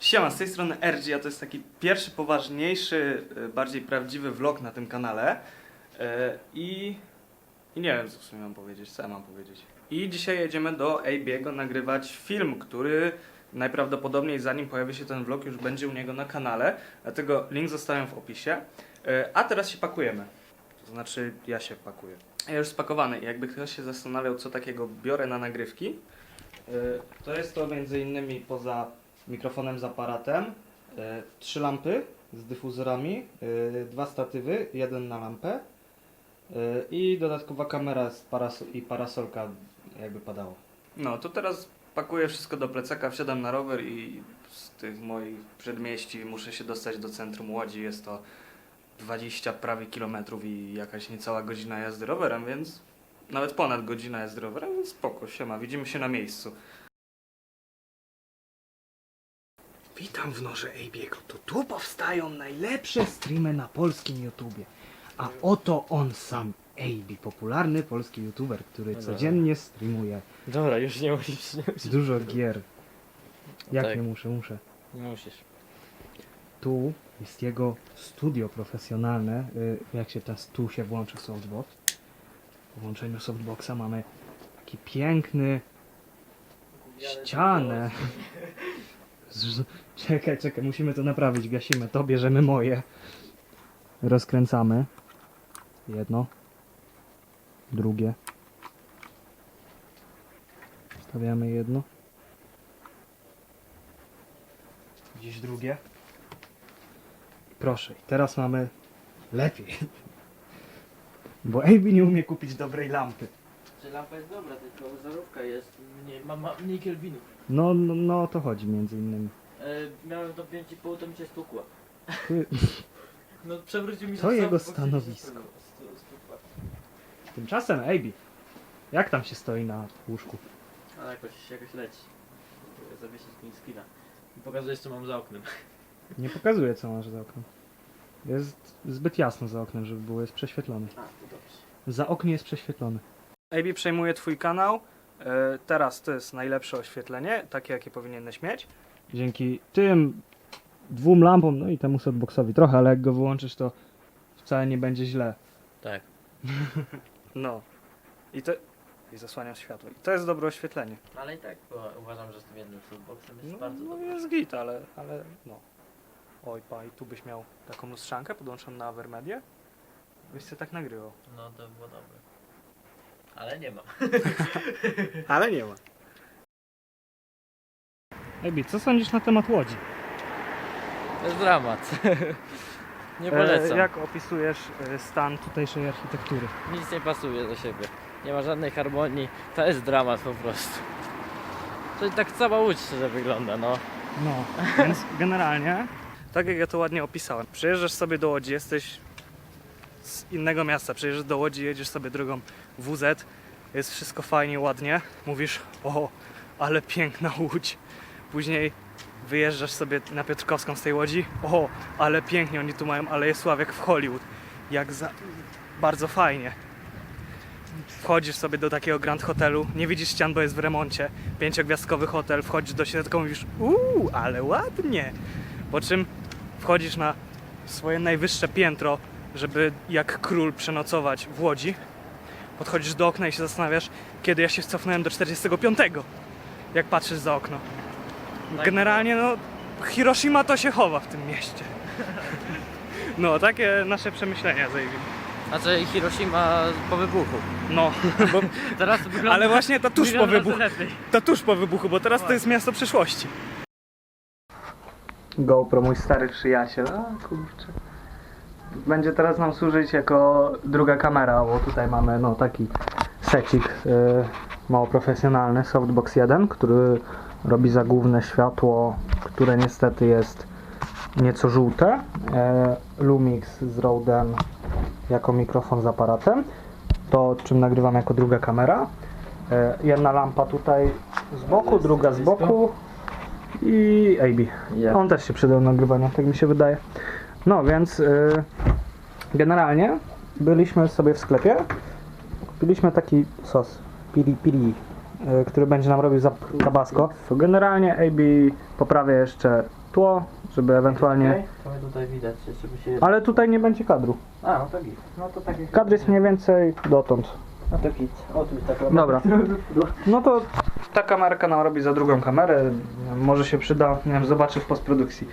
Siema, z tej strony RG, a to jest taki pierwszy poważniejszy, e, bardziej prawdziwy vlog na tym kanale. E, I, I nie wiem, co w sumie mam powiedzieć, co ja mam powiedzieć. I dzisiaj jedziemy do AB'ego nagrywać film, który najprawdopodobniej zanim pojawi się ten vlog już będzie u niego na kanale, dlatego link zostawiam w opisie. E, A teraz się pakujemy. To znaczy ja się pakuję. Ja już spakowany jakby ktoś się zastanawiał, co takiego biorę na nagrywki, to jest to między innymi poza mikrofonem z aparatem, e, trzy lampy z dyfuzorami, e, dwa statywy, jeden na lampę e, i dodatkowa kamera z i parasolka, jakby padało. No to teraz pakuję wszystko do plecaka, wsiadam na rower i z tych moich przedmieści muszę się dostać do centrum Łodzi. Jest to 20 prawie kilometrów i jakaś niecała godzina jazdy rowerem, więc nawet ponad godzina jazdy rowerem, więc spoko, siema, widzimy się na miejscu. Witam w Norze AB'ego. To tu powstają najlepsze streamy na polskim YouTubie. A oto on sam, AB, popularny polski YouTuber, który Dobra. codziennie streamuje Dobra, już nie musisz, nie musisz. dużo gier. Jak Tak. nie muszę, muszę. Nie musisz. Tu jest jego studio profesjonalne. Y, Jak się teraz tu się włączy softbox. Po włączeniu softboxa mamy taki piękny ścianę. Czekaj, czekaj, musimy to naprawić. Gasimy to, bierzemy moje. Rozkręcamy. Jedno. Drugie. Stawiamy jedno. Gdzieś drugie. Proszę, teraz mamy lepiej. Bo AB nie umie kupić dobrej lampy. Czy lampa jest dobra, tylko wzorówka jest mniej, ma, ma mniej kelwinów. No, no, no o to chodzi między innymi. E, miałem to 5,5, to mi się stukła. Ty- No przewrócił mi się To sam, jego bo się stanowisko. stukło- stu- stukła. Tymczasem AB, jak tam się stoi na łóżku? Ale jakoś, jakoś leci. Próbuję Zawiesić mi skina. I pokazuję co mam za oknem. Nie pokazuje co masz za oknem. Jest zbyt jasno za oknem, żeby było jest prześwietlone. A, to dobrze. Za oknie jest prześwietlony. AB przejmuje twój kanał. E, teraz to jest najlepsze oświetlenie, takie jakie powinieneś mieć. Dzięki tym dwóm lampom, no i temu softboxowi trochę, ale jak go wyłączysz to wcale nie będzie źle. Tak. No. I to... I zasłaniam światło. I to jest dobre oświetlenie. Ale i tak bo uważam, że z tym jednym footboxem jest No, bardzo no dobre. jest git, ale, ale no. Oj pa, i tu byś miał taką lustrzankę podłączoną na Avermedię. Byś się tak nagrywał. No to było dobre. Ale nie ma. Ale nie ma. Ebi, co sądzisz na temat Łodzi? To jest dramat. nie E, polecam. jak opisujesz e, stan tutejszej architektury? Nic nie pasuje do siebie. Nie ma żadnej harmonii. To jest dramat po prostu. To tak cała łódź szczerze wygląda, no. No, więc generalnie, tak jak ja to ładnie opisałem, przyjeżdżasz sobie do Łodzi, jesteś z innego miasta, przyjeżdżasz do Łodzi, jedziesz sobie drogą WZ, jest wszystko fajnie, ładnie, mówisz, o, ale piękna Łódź. Później wyjeżdżasz sobie na Piotrkowską z tej Łodzi, o, ale pięknie oni tu mają, ale jest jak w Hollywood, jak za... bardzo fajnie. Wchodzisz sobie do takiego Grand Hotelu, nie widzisz ścian, bo jest w remoncie. Pięciogwiazdkowy hotel, wchodzisz do środka, mówisz, uuu, ale ładnie. Po czym wchodzisz na swoje najwyższe piętro, żeby jak król przenocować w Łodzi. Podchodzisz do okna i się zastanawiasz, kiedy ja się cofnąłem do 45. Jak patrzysz za okno. Generalnie, no, Hiroshima to się chowa w tym mieście. No, takie nasze przemyślenia zajmie. Znaczy Hiroshima po wybuchu. No, bo, Teraz to wygląda ale właśnie to tuż po wybuchu. To tuż po wybuchu, bo teraz to jest miasto przyszłości. GoPro, mój stary przyjaciel. A kurczę. Będzie teraz nam służyć jako druga kamera, bo tutaj mamy no taki secik y, mało profesjonalny, Softbox 1, który robi za główne światło, które niestety jest nieco żółte. E, Lumix z Rode'em jako mikrofon z aparatem. To czym nagrywam jako druga kamera. E, jedna lampa tutaj z boku, druga z boku i AB. On też się przydał do nagrywania, tak mi się wydaje. No więc y, generalnie byliśmy sobie w sklepie. Kupiliśmy taki sos piri piri, y, który będzie nam robił za tabasco. Generalnie AB poprawia jeszcze tło, żeby ewentualnie... Mnie tutaj widać, żeby się... Ale tutaj nie będzie kadru. A, no to git. No to tak jak... Kadr jest mniej więcej dotąd. No to git. O, tu jest taka... Dobra. No to ta kamerka nam robi za drugą kamerę. Może się przyda, nie wiem, zobaczę w postprodukcji.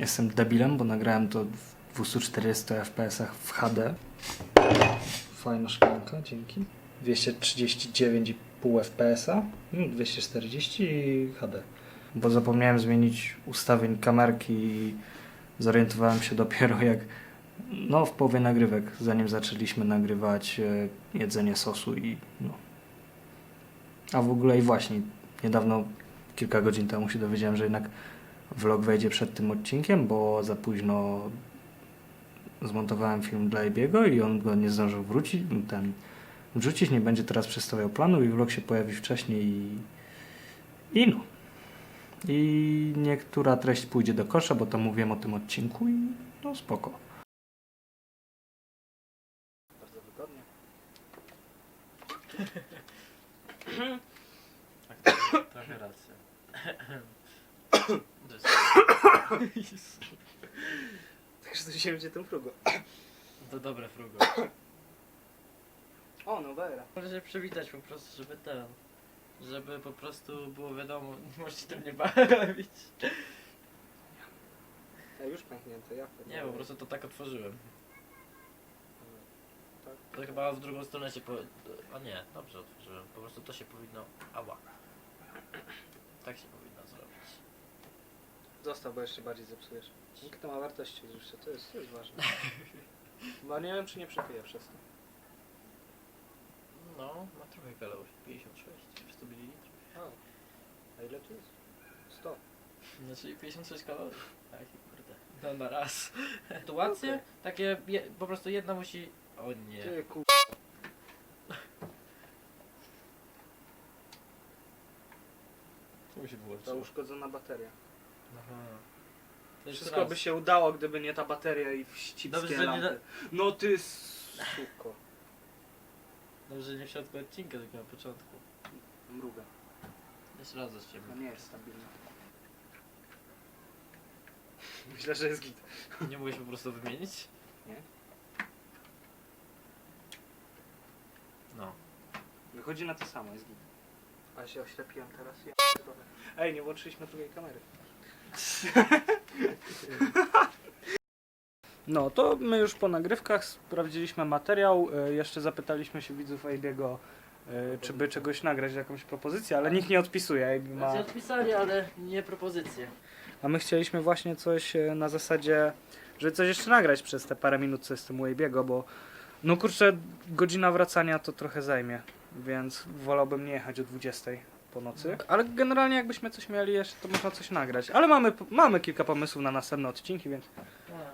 Jestem debilem, bo nagrałem to w 240 fps w HD. Fajna szklanka, dzięki. 239,5 fps, 240 i HD. Bo zapomniałem zmienić ustawień kamerki i zorientowałem się dopiero jak no, w połowie nagrywek, zanim zaczęliśmy nagrywać e, jedzenie sosu i no. A w ogóle i właśnie, niedawno, kilka godzin temu się dowiedziałem, że jednak vlog wejdzie przed tym odcinkiem, bo za późno zmontowałem film dla Ebiego i on go nie zdążył wrócić, ten wrzucić, nie będzie teraz przedstawiał planu i vlog się pojawi wcześniej i, i no. I niektóra treść pójdzie do kosza, bo to mówiłem o tym odcinku i no spoko. Bardzo wygodnie. Trochę racja. Także to się będzie tym frugo. To dobre frugo. O, no dobra. Może się przywitać po prostu, żeby ten... Żeby po prostu było wiadomo, możecie tym nie bawić. Ja już pęknięte, ja Nie, po prostu to tak otworzyłem. Tak. To chyba w drugą stronę się po... A nie, dobrze otworzyłem. Po prostu to się powinno... Ała. Tak się powinno. Zostaw, bo jeszcze bardziej zepsujesz. Nikt to ma wartości jeszcze, to jest, to jest ważne. Bo nie wiem, czy nie przepije przez to. No, ma trochę kalorii. 56 w 100 ml. A ile tu jest? 100. Znaczy 56 kalorii. Tak, kurde. No na raz. Sytuacje takie, je, po prostu jedna musi... O nie. Ty ku... Tu się To włączyło. uszkodzona bateria. Aha. Wszystko by się udało, gdyby nie ta bateria i wścibskie Dobrze, że nie lampy. No ty suko. Dobrze, że nie w środku odcinka, tylko na początku. Mruga. Jeszcze raz To zaczniemy. nie jest stabilne. Myślę, że jest git. Nie mogłeś po prostu wymienić? Nie. No. Wychodzi na to samo, jest git. A się oślepiłem teraz. Ja trochę. Ej, nie włączyliśmy drugiej kamery. No, to my już po nagrywkach sprawdziliśmy materiał. e, Jeszcze zapytaliśmy się widzów Ejbiego, e, czy by czegoś nagrać, jakąś propozycję, ale nikt nie odpisuje. Ejbi ma... Znaczy odpisali, ale nie propozycje. A my chcieliśmy właśnie coś e, na zasadzie, żeby coś jeszcze nagrać przez te parę minut, co jest tym u Ejbiego, bo no kurczę, godzina wracania to trochę zajmie, więc wolałbym nie jechać o 20 po nocy. Ale generalnie jakbyśmy coś mieli jeszcze, to można coś nagrać. Ale mamy, mamy kilka pomysłów na następne odcinki, więc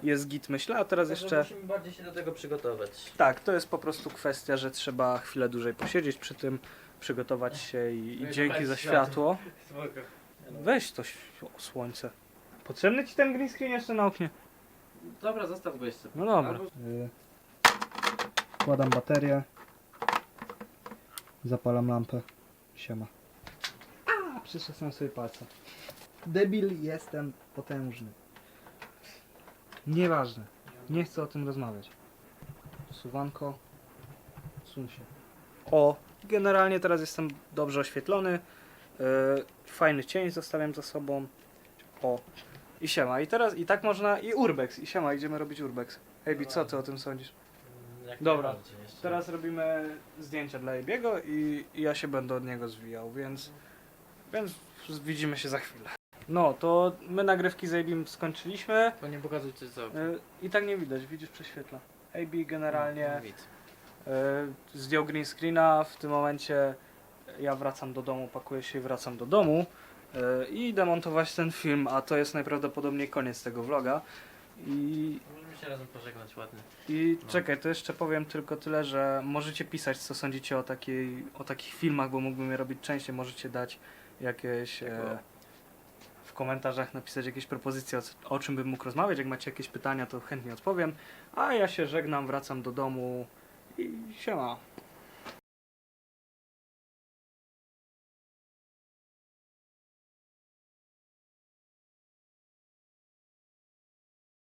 jest git myślę, a teraz jeszcze... Musimy bardziej się do tego przygotować. Tak, to jest po prostu kwestia, że trzeba chwilę dłużej posiedzieć przy tym, przygotować się i, i No dzięki za światło. Weź to ś- o, słońce. Potrzebny ci ten green screen jeszcze na oknie? Dobra, zostaw go jeszcze. No dobra. Albo- Wkładam baterię. Zapalam lampę. Siema. A, przyszedłem sobie palca. Debil jestem potężny. Nieważne. Nie chcę o tym rozmawiać. Suwanko. Sun się. O, generalnie teraz jestem dobrze oświetlony. Yy, fajny cień zostawiam za sobą. O. I siema. I teraz i tak można. I urbex. I siema, idziemy robić urbex. Ejbi, co ty o tym sądzisz? Jak Dobra, najbardziej jeszcze. Teraz robimy zdjęcia dla Ebiego i, i ja się będę od niego zwijał, więc, więc widzimy się za chwilę. No, to my nagrywki z Abim skończyliśmy To nie pokazuj coś za y, i tak nie widać, widzisz, prześwietla. AB No, generalnie widz. y, zdjął green screena, w tym momencie ja wracam do domu, pakuję się i wracam do domu y, i idę montować ten film, a to jest najprawdopodobniej koniec tego vloga. I Możemy się razem pożegnać ładnie. I No. czekaj, to jeszcze powiem tylko tyle, że możecie pisać, co sądzicie o, takiej, o takich filmach, bo mógłbym je robić częściej. Możecie dać jakieś. E, w komentarzach napisać jakieś propozycje, o, o czym bym mógł rozmawiać. Jak macie jakieś pytania, to chętnie odpowiem. A ja się żegnam, wracam do domu i siema.